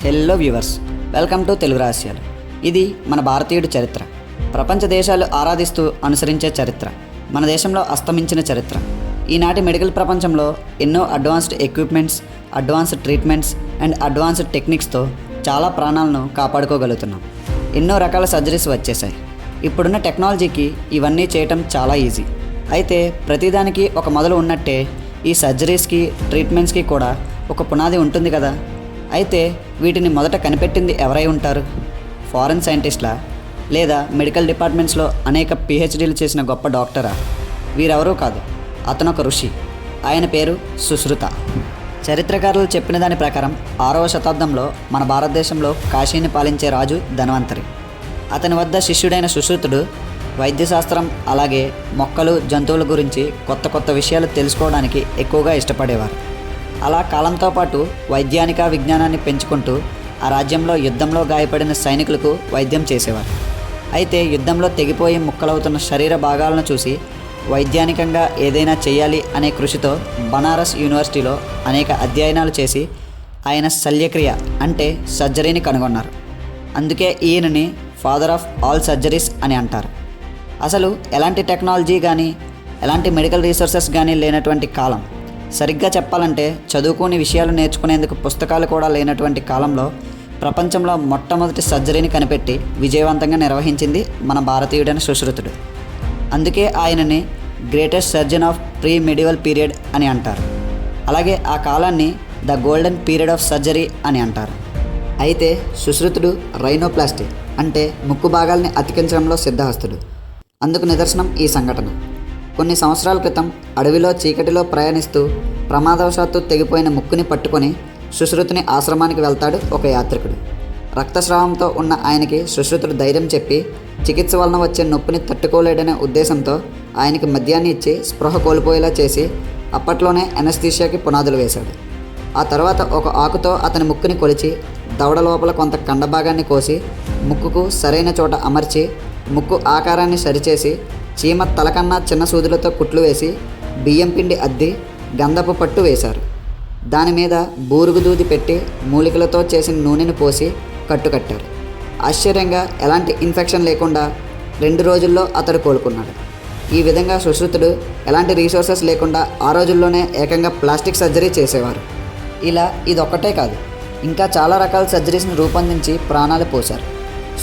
Hello viewers welcome to Telugu రహస్యాలు ఇది మన భారతీయుడి చరిత్ర. ప్రపంచ దేశాలు ఆరాధిస్తూ అనుసరించే చరిత్ర. మన దేశంలో అస్తమించిన చరిత్ర. ఈనాటి మెడికల్ ప్రపంచంలో ఎన్నో advanced equipments advanced treatments and advanced టెక్నిక్స్తో చాలా ప్రాణాలను కాపాడుకోగలుగుతున్నాం. ఎన్నో రకాల సర్జరీస్ వచ్చేసాయి ఇప్పుడున్న టెక్నాలజీకి ఇవన్నీ చేయటం చాలా ఈజీ అయితే ప్రతిదానికి ఒక మొదలు ఉన్నట్టే ఈ సర్జరీస్కి ట్రీట్మెంట్స్కి కూడా ఒక పునాది ఉంటుంది కదా. అయితే వీటిని మొదట కనిపెట్టింది ఎవరై ఉంటారు? ఫారెన్ సైంటిస్ట్లా? లేదా మెడికల్ డిపార్ట్మెంట్స్లో అనేక పిహెచ్డీలు చేసిన గొప్ప డాక్టరా? వీరెవరూ కాదు. అతను ఒక ఋషి. ఆయన పేరు సుశ్రుత. చరిత్రకారులు చెప్పిన దాని ప్రకారం ఆరవ శతాబ్దంలో మన భారతదేశంలో కాశీని పాలించే రాజు ధన్వంతరి. అతని వద్ద శిష్యుడైన సుశ్రుతుడు వైద్యశాస్త్రం అలాగే మొక్కలు జంతువుల గురించి కొత్త కొత్త విషయాలు తెలుసుకోవడానికి ఎక్కువగా ఇష్టపడేవారు. అలా కాలంతో పాటు వైద్యానిక విజ్ఞానాన్ని పెంచుకుంటూ ఆ రాజ్యంలో యుద్ధంలో గాయపడిన సైనికులకు వైద్యం చేసేవారు. అయితే యుద్ధంలో తెగిపోయి ముక్కలవుతున్న శరీర భాగాలను చూసి వైజ్ఞానికంగా ఏదైనా చేయాలి అనే కృషితో బనారస్ యూనివర్సిటీలో అనేక అధ్యయనాలు చేసి ఆయన శల్యక్రియ అంటే సర్జరీని కనుగొన్నారు. అందుకే ఈయనని ఫాదర్ ఆఫ్ ఆల్ సర్జరీస్ అని అంటారు. అసలు ఎలాంటి టెక్నాలజీ కానీ ఎలాంటి మెడికల్ రీసోర్సెస్ కానీ లేనటువంటి కాలం. సరిగ్గా చెప్పాలంటే చదువుకోని విషయాలు నేర్చుకునేందుకు పుస్తకాలు కూడా లేనటువంటి కాలంలో ప్రపంచంలో మొట్టమొదటి సర్జరీని కనిపెట్టి విజయవంతంగా నిర్వహించింది మన భారతీయుడైన సుశ్రుతుడు. అందుకే ఆయనని greatest surgeon of pre medieval period అని అంటారు. అలాగే ఆ కాలాన్ని the golden period of surgery అని అంటారు. అయితే సుశ్రుతుడు రైనోప్లాస్టిక్ అంటే ముక్కు భాగాల్ని అతికించడంలో సిద్ధహస్తుడు. అందుకు నిదర్శనం ఈ సంఘటన. కొన్ని సంవత్సరాల క్రితం అడవిలో చీకటిలో ప్రయాణిస్తూ ప్రమాదవశాత్తు తెగిపోయిన ముక్కుని పట్టుకొని సుశ్రుతుని ఆశ్రమానికి వెళ్తాడు ఒక యాత్రికుడు. రక్తస్రావంతో ఉన్న ఆయనకి సుశ్రుతుడు ధైర్యం చెప్పి చికిత్స వలన వచ్చే నొప్పిని తట్టుకోలేడనే ఉద్దేశంతో ఆయనకి మద్యాన్ని ఇచ్చి స్పృహ కోల్పోయేలా చేసి అప్పట్లోనే ఎనస్థీషియాకి పునాదులు వేశాడు. ఆ తర్వాత ఒక ఆకుతో అతని ముక్కుని కొలిచి దవడ లోపల కొంత కండభాగాన్ని కోసి ముక్కుకు సరైన చోట అమర్చి ముక్కు ఆకారాన్ని సరిచేసి చీమ తలకన్నా చిన్న సూదులతో కుట్లు వేసి బియ్యం పిండి అద్ది గంధపు పట్టు వేశారు. దాని మీద బూరుగు దూది పెట్టి మూలికలతో చేసిన నూనెను పోసి కట్టుకట్టారు ఆశ్చర్యంగా ఎలాంటి ఇన్ఫెక్షన్ లేకుండా రెండు రోజుల్లో అతడు కోలుకున్నాడు. ఈ విధంగా సుశ్రుతుడు ఎలాంటి రీసోర్సెస్ లేకుండా ఆ రోజుల్లోనే ఏకంగా ప్లాస్టిక్ సర్జరీ చేసేవారు. ఇలా ఇదొక్కటే కాదు ఇంకా చాలా రకాల సర్జరీస్ని రూపొందించి ప్రాణాలు పోశారు.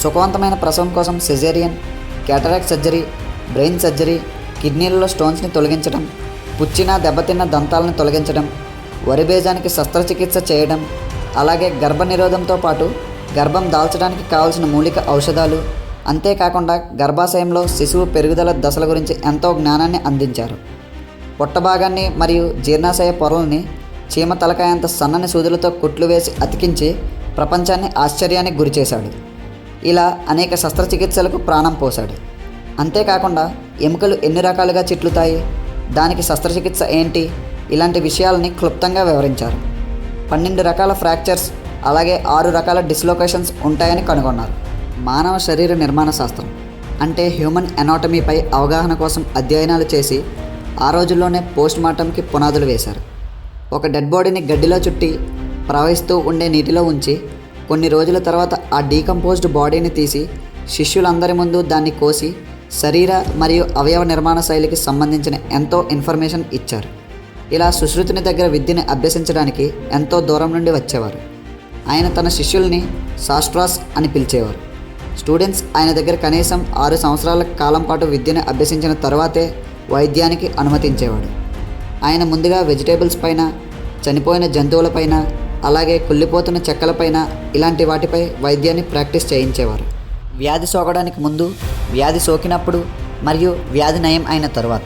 సుఖవంతమైన ప్రసవం కోసం caesarean cataract surgery brain surgery కిడ్నీలలో స్టోన్స్ని తొలగించడం పుచ్చిన దెబ్బతిన్న దంతాలను తొలగించడం వరిబేజానికి శస్త్రచికిత్స చేయడం అలాగే గర్భ నిరోధంతో పాటు గర్భం దాల్చడానికి కావాల్సిన మూలిక ఔషధాలు అంతేకాకుండా గర్భాశయంలో శిశువు పెరుగుదల దశల గురించి ఎంతో జ్ఞానాన్ని అందించారు. పొట్టభాగాన్ని మరియు జీర్ణాశయ పొరల్ని చీమ తలకాయంత సన్నని సూదులతో కుట్లు వేసి అతికించి ప్రపంచాన్ని ఆశ్చర్యానికి గురిచేశాడు. ఇలా అనేక శస్త్రచికిత్సలకు ప్రాణం పోశాడు. అంతేకాకుండా ఎముకలు ఎన్ని రకాలుగా చిట్లుతాయి? దానికి శస్త్రచికిత్స ఏంటి? ఇలాంటి విషయాలని క్లుప్తంగా వివరించారు. పన్నెండు రకాల ఫ్రాక్చర్స్ అలాగే ఆరు రకాల డిస్లొకేషన్స్ ఉంటాయని కనుగొన్నారు. మానవ శరీర నిర్మాణ శాస్త్రం అంటే హ్యూమన్ ఎనాటమీపై అవగాహన కోసం అధ్యయనాలు చేసి ఆ రోజుల్లోనే పోస్ట్ మార్టంకి పునాదులు వేశారు. ఒక డెడ్ బాడీని గడ్డిలో చుట్టి ప్రవహిస్తూ ఉండే నీటిలో ఉంచి కొన్ని రోజుల తర్వాత ఆ డీకంపోజ్డ్ బాడీని తీసి శిష్యులందరి ముందు దాన్ని కోసి శరీర మరియు అవయవ నిర్మాణ శైలికి సంబంధించిన ఎంతో ఇన్ఫర్మేషన్ ఇచ్చారు. ఇలా సుశ్రుతుని దగ్గర విద్యని అభ్యసించడానికి ఎంతో దూరం నుండి వచ్చేవారు. ఆయన తన శిష్యుల్ని శాస్ట్రాస్ అని పిలిచేవారు. స్టూడెంట్స్ ఆయన దగ్గర కనీసం ఆరు సంవత్సరాల కాలం పాటు విద్యను అభ్యసించిన తర్వాతే వైద్యానికి అనుమతించేవాడు. ఆయన ముందుగా వెజిటేబుల్స్ పైన చనిపోయిన జంతువులపైన అలాగే కుళ్ళిపోతున్న చెక్కలపైన ఇలాంటి వాటిపై వైద్యాన్ని ప్రాక్టీస్ చేయించేవారు. వ్యాధి సోకడానికి ముందు వ్యాధి సోకినప్పుడు మరియు వ్యాధి నయం అయిన తరువాత.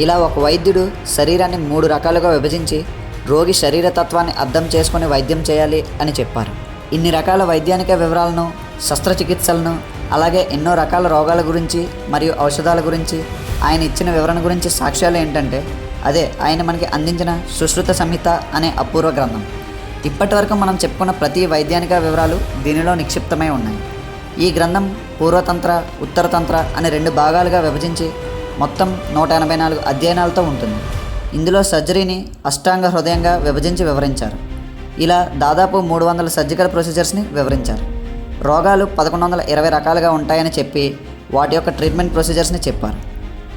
ఇలా ఒక వైద్యుడు శరీరాన్ని మూడు రకాలుగా విభజించి రోగి శరీర తత్వాన్ని అర్థం చేసుకుని వైద్యం చేయాలి అని చెప్పారు. ఇన్ని రకాల వైద్యానిక వివరాలను శస్త్రచికిత్సలను అలాగే ఎన్నో రకాల రోగాల గురించి మరియు ఔషధాల గురించి ఆయన ఇచ్చిన వివరణ గురించి సాక్ష్యాలు ఏంటంటే అదే ఆయన మనకి అందించిన సుశ్రుత సంహిత అనే అపూర్వ గ్రంథం. ఇప్పటి వరకు మనం చెప్పుకున్న ప్రతి వైద్యానిక వివరాలు దీనిలో నిక్షిప్తమై ఉన్నాయి. ఈ గ్రంథం పూర్వతంత్ర ఉత్తరతంత్ర అనే రెండు భాగాలుగా విభజించి మొత్తం నూట ఎనభై నాలుగు అధ్యయనాలతో ఉంటుంది. ఇందులో సర్జరీని అష్టాంగ హృదయంగా విభజించి వివరించారు. ఇలా దాదాపు మూడు వందల సర్జికల్ ప్రొసీజర్స్ని వివరించారు. రోగాలు పదకొండు వందల ఇరవై రకాలుగా ఉంటాయని చెప్పి వాటి యొక్క ట్రీట్మెంట్ ప్రొసీజర్స్ని చెప్పారు.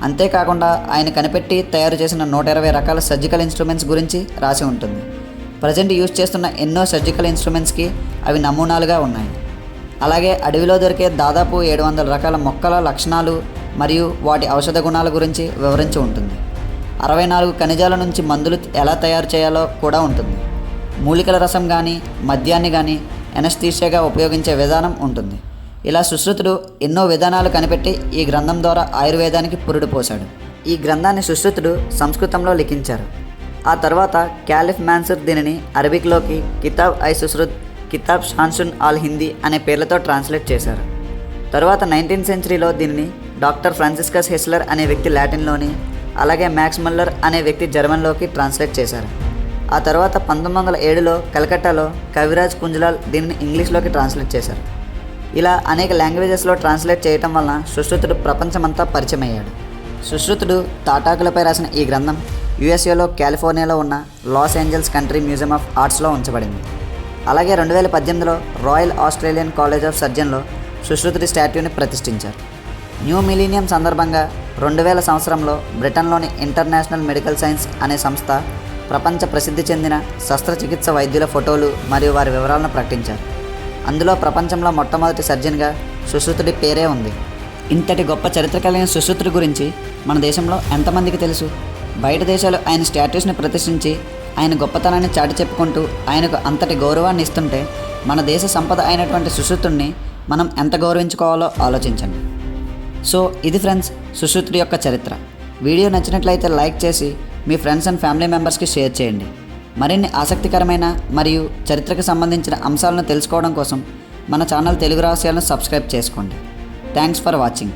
అంతేకాకుండా ఆయన కనిపెట్టి తయారు చేసిన నూట ఇరవై రకాల సర్జికల్ ఇన్స్ట్రుమెంట్స్ గురించి రాసి ఉంటుంది. ప్రజెంట్ యూజ్ చేస్తున్న ఎన్నో సర్జికల్ ఇన్స్ట్రుమెంట్స్కి అవి నమూనాలుగా ఉన్నాయి. అలాగే అడవిలో దొరికే దాదాపు ఏడు వందల రకాల మొక్కల లక్షణాలు మరియు వాటి ఔషధ గుణాల గురించి వివరించి ఉంటుంది. అరవై నాలుగు ఖనిజాల నుంచి మందులు ఎలా తయారు చేయాలో కూడా ఉంటుంది. మూలికల రసం కానీ మద్యాన్ని కానీ ఎనస్థీషియాగా ఉపయోగించే విధానం ఉంటుంది. ఇలా సుశ్రుతుడు ఎన్నో విధానాలు కనిపెట్టి ఈ గ్రంథం ద్వారా ఆయుర్వేదానికి పురుడు పోశాడు. ఈ గ్రంథాన్ని సుశ్రుతుడు సంస్కృతంలో లిఖించారు. ఆ తర్వాత క్యాలిఫ్ మ్యాన్సర్ దీనిని అరబిక్లోకి కితాబ్ ఐ సుశ్రుత్ కితాబ్ షాన్సున్ ఆల్ హిందీ అనే పేర్లతో ట్రాన్స్లేట్ చేశారు. తరువాత నైన్టీన్త్ సెంచరీలో దీనిని డాక్టర్ ఫ్రాన్సిస్కస్ హెస్లర్ అనే వ్యక్తి లాటిన్లోని అలాగే మ్యాక్స్ మల్లర్ అనే వ్యక్తి జర్మన్లోకి ట్రాన్స్లేట్ చేశారు. ఆ తర్వాత పంతొమ్మిది వందల ఏడులో కలకట్టాలో కవిరాజ్ కుంజ్లాల్ దీనిని ఇంగ్లీష్లోకి ట్రాన్స్లేట్ చేశారు. ఇలా అనేక లాంగ్వేజెస్లో ట్రాన్స్లేట్ చేయటం వలన సుశ్రుతుడు ప్రపంచమంతా పరిచయం అయ్యాడు సుశ్రుతుడు తాటాకులపై రాసిన ఈ గ్రంథం యుఎస్ఏలో కాలిఫోర్నియాలో ఉన్న Los Angeles country museum of ఆర్ట్స్లో ఉంచబడింది. అలాగే రెండు వేల పద్దెనిమిదిలో రాయల్ ఆస్ట్రేలియన్ కాలేజ్ ఆఫ్ సర్జన్లో సుశ్రుతుడి స్టాట్యూని ప్రతిష్ఠించారు. న్యూ మిలీనియం సందర్భంగా రెండు వేల సంవత్సరంలో బ్రిటన్లోని ఇంటర్నేషనల్ మెడికల్ సైన్స్ అనే సంస్థ ప్రపంచ ప్రసిద్ధి చెందిన శస్త్రచికిత్స వైద్యుల ఫోటోలు మరియు వారి వివరాలను ప్రకటించారు. అందులో ప్రపంచంలో మొట్టమొదటి సర్జన్గా సుశ్రుతుడి పేరే ఉంది. ఇంతటి గొప్ప చరిత్ర కలిగిన సుశ్రుతుడి గురించి మన దేశంలో ఎంతమందికి తెలుసు? బయట దేశాలు ఆయన స్టాట్యూస్ని ప్రతిష్ఠించి ఆయన గొప్పతనాన్ని చాటి చెప్పుకుంటూ ఆయనకు అంతటి గౌరవాన్ని ఇస్తుంటే మన దేశ సంపద అయినటువంటి సుశ్రుతుడిని మనం ఎంత గౌరవించుకోవాలో ఆలోచించండి. సో ఇది ఫ్రెండ్స్ సుశ్రుతుడి యొక్క చరిత్ర. వీడియో నచ్చినట్లయితే లైక్ చేసి మీ ఫ్రెండ్స్ అండ్ ఫ్యామిలీ మెంబర్స్కి షేర్ చేయండి. మరిన్ని ఆసక్తికరమైన మరియు చరిత్రకు సంబంధించిన అంశాలను తెలుసుకోవడం కోసం మన ఛానల్ తెలుగు రహస్యాలను సబ్స్క్రైబ్ చేసుకోండి. Thanks for watching.